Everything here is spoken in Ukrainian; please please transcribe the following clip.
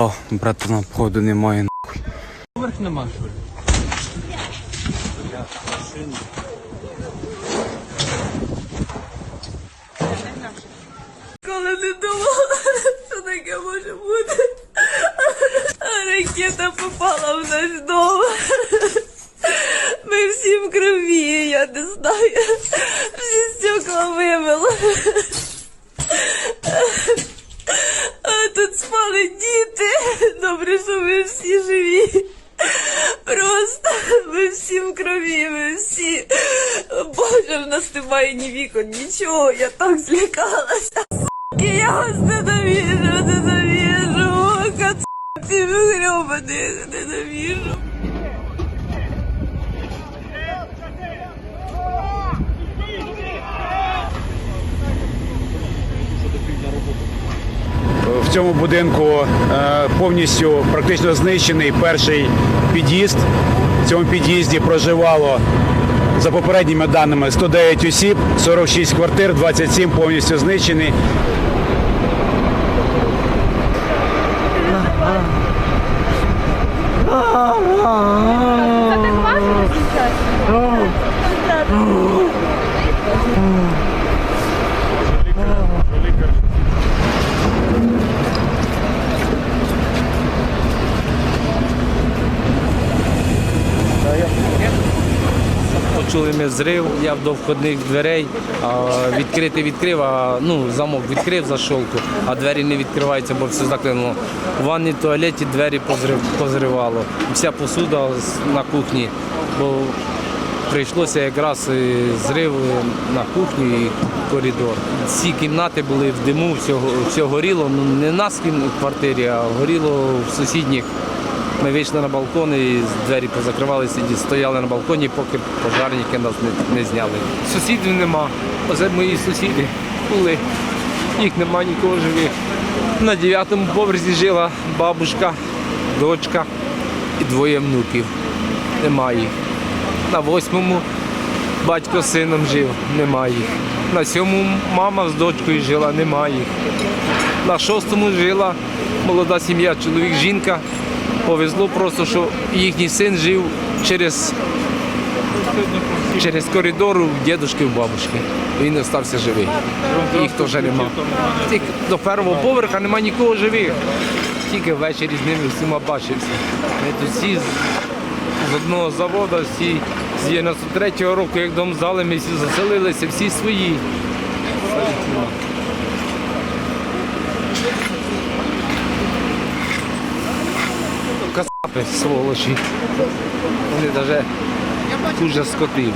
О, братана, походу немає. Поверх нема, що ли? Коли не думала, що таке може бути. А ракета попала в наш дом. Ми всі в крові, я не знаю. Всі стекла вимило. А тут спали діти. Добре, що ми всі живі. Просто ми всі в крові, ми всі. Боже, в нас немає ні вікон, нічого. Я так злякалася. Я вас ненавіжу, ненавижу. Кацапів гребаних ненавижу. В цьому будинку е, повністю практично знищений перший під'їзд. В цьому під'їзді проживало за попередніми даними 109 осіб, 46 квартир, 27 повністю знищені. Почули ми зрив, я до входних дверей, а відкрити відкрив, а ну, замок відкрив защолку, а двері не відкриваються, бо все заклинуло. У ванні туалеті двері позрив, позривало. Вся посуда на кухні, бо прийшлося якраз зрив на кухню і коридор. Всі кімнати були в диму, все, все горіло, ну не в нас в квартирі, а горіло в сусідніх. Ми вийшли на балкон і двері позакривали, сиді, стояли на балконі, поки пожарники нас не, не зняли. Сусідів нема. Оце мої сусіди були. Їх нема нікого живих. На дев'ятому поверсі жила бабушка, дочка і двоє внуків. Нема їх. На восьмому батько з сином жив, нема їх. На сьомому мама з дочкою жила, нема їх. На шостому жила молода сім'я, чоловік, жінка. Повезло просто, що їхній син жив через, через коридор у дідушки, у бабушки. Він залишився живий. Їх теж нема. Тільки до першого поверха нема нікого живих. Тільки ввечері з ними всіма бачився. Ми тут всі з, одного заводу, всі з 93-го року, як дом здали, ми всі заселилися, всі свої. Сволочі. Вони навіть хуже скотів.